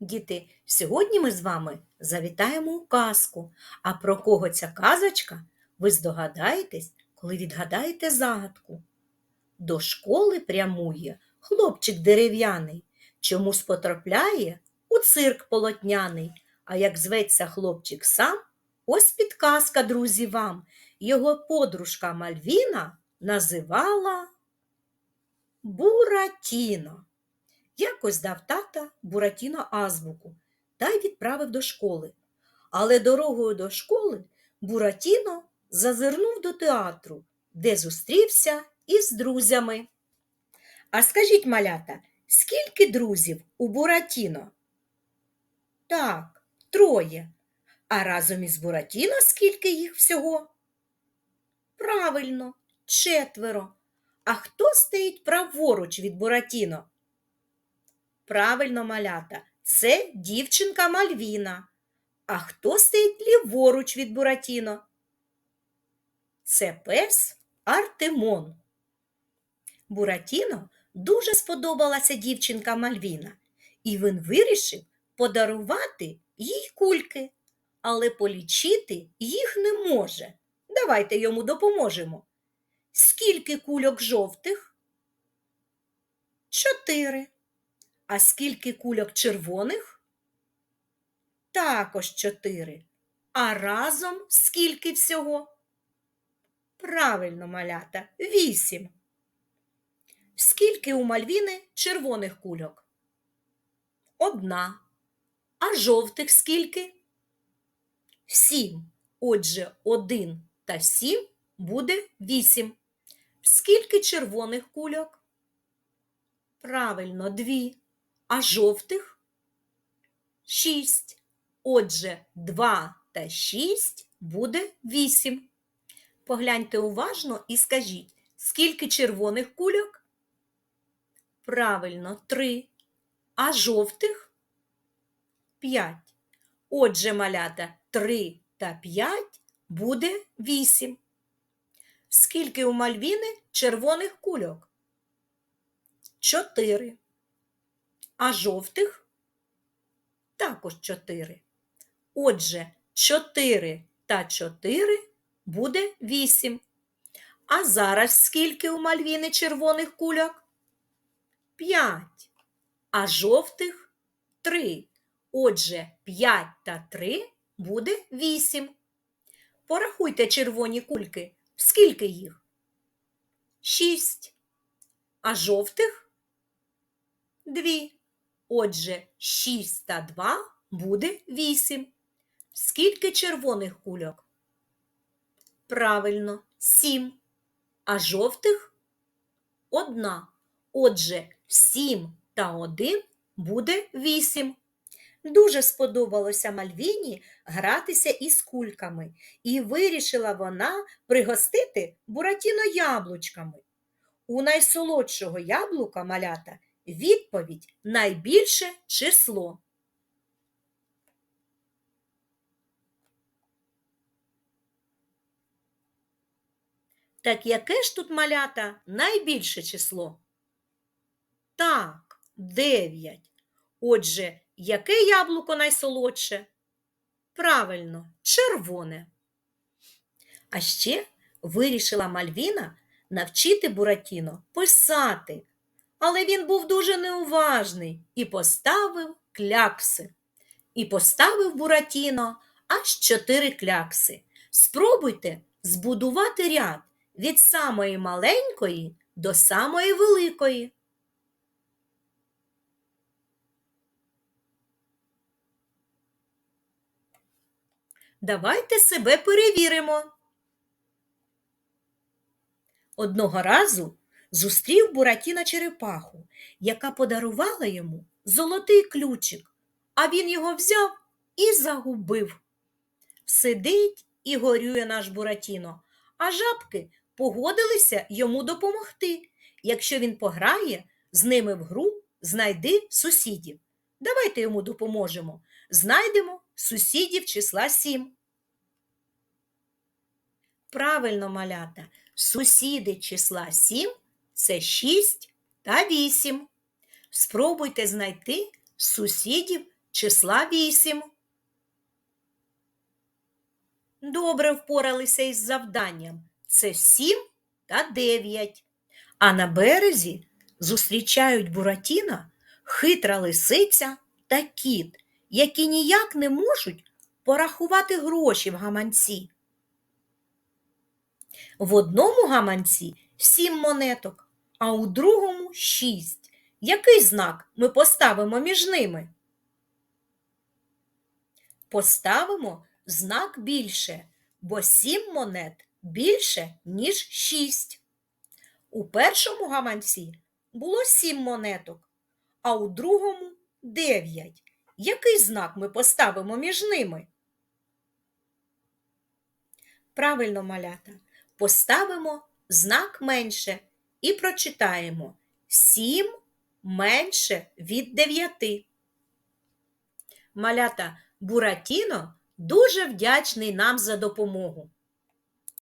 Діти, сьогодні ми з вами завітаємо у казку. А про кого ця казочка? Ви здогадаєтесь, коли відгадаєте загадку. До школи прямує хлопчик дерев'яний, чомусь потрапляє у цирк полотняний. А як зветься хлопчик сам, ось підказка, друзі, вам. Його подружка Мальвіна називала Буратіно. Якось дав тата Буратіно азбуку та й відправив до школи. Але дорогою до школи Буратіно зазирнув до театру, де зустрівся із друзями. А скажіть, малята, скільки друзів у Буратіно? Так, троє. А разом із Буратіно скільки їх всього? Правильно, четверо. А хто стоїть праворуч від Буратіно? Правильно, малята, це дівчинка Мальвіна. А хто стоїть ліворуч від Буратіно? Це пес Артемон. Буратіно дуже сподобалася дівчинка Мальвіна, і він вирішив подарувати їй кульки, але полічити їх не може. Давайте йому допоможемо. Скільки кульок жовтих? Чотири. А скільки кульок червоних? Також чотири. А разом скільки всього? Правильно, малята, вісім. Скільки у Мальвіни червоних кульок? Одна. А жовтих скільки? Сім. Отже, один та сім буде вісім. Скільки червоних кульок? Правильно, дві. А жовтих? Шість. Отже, два та шість буде вісім. Погляньте уважно і скажіть, скільки червоних кульок? Правильно, три. А жовтих? П'ять. Отже, малята, три та п'ять буде вісім. Скільки у Мальвіни червоних кульок? Чотири. А жовтих? Також чотири. Отже, чотири та чотири буде вісім. А зараз скільки у Мальвіни червоних кульок? П'ять. А жовтих три. Отже, п'ять та три буде вісім. Порахуйте червоні кульки. Скільки їх? Шість. А жовтих? Дві. Отже, шість та два буде вісім. Скільки червоних кульок? Правильно, сім. А жовтих? Одна. Отже, сім та один буде вісім. Дуже сподобалося Мальвіні гратися із кульками, і вирішила вона пригостити Буратіно яблучками. У найсолодшого яблука малята відповідь найбільше число. Так яке ж тут малята найбільше число? Так, дев'ять. Отже, яке яблуко найсолодше? Правильно, червоне. А ще вирішила Мальвіна навчити Буратіно писати, але він був дуже неуважний і поставив клякси. І поставив Буратіно аж чотири клякси. Спробуйте збудувати ряд від самої маленької до самої великої. Давайте себе перевіримо. Одного разу зустрів Буратіна черепаху, яка подарувала йому золотий ключик, а він його взяв і загубив. Сидить і горює наш Буратіно, а жабки погодилися йому допомогти. Якщо він пограє з ними в гру, знайди сусідів. Давайте йому допоможемо. Знайдемо сусідів числа сім. Правильно, малята, сусіди числа сім це шість та вісім. Спробуйте знайти сусідів числа 8. Добре впоралися із завданням. Це 7 та 9. А на березі зустрічають Буратіна, хитра лисиця та кіт, які ніяк не можуть порахувати гроші в гаманці. В одному гаманці сім монеток, а у другому шість. Який знак ми поставимо між ними? Поставимо знак більше, бо сім монет більше, ніж шість. У першому гаманці було сім монеток, а у другому дев'ять. Який знак ми поставимо між ними? Правильно, малята, поставимо знак менше і прочитаємо 7 менше від 9. Малята Буратіно дуже вдячний нам за допомогу.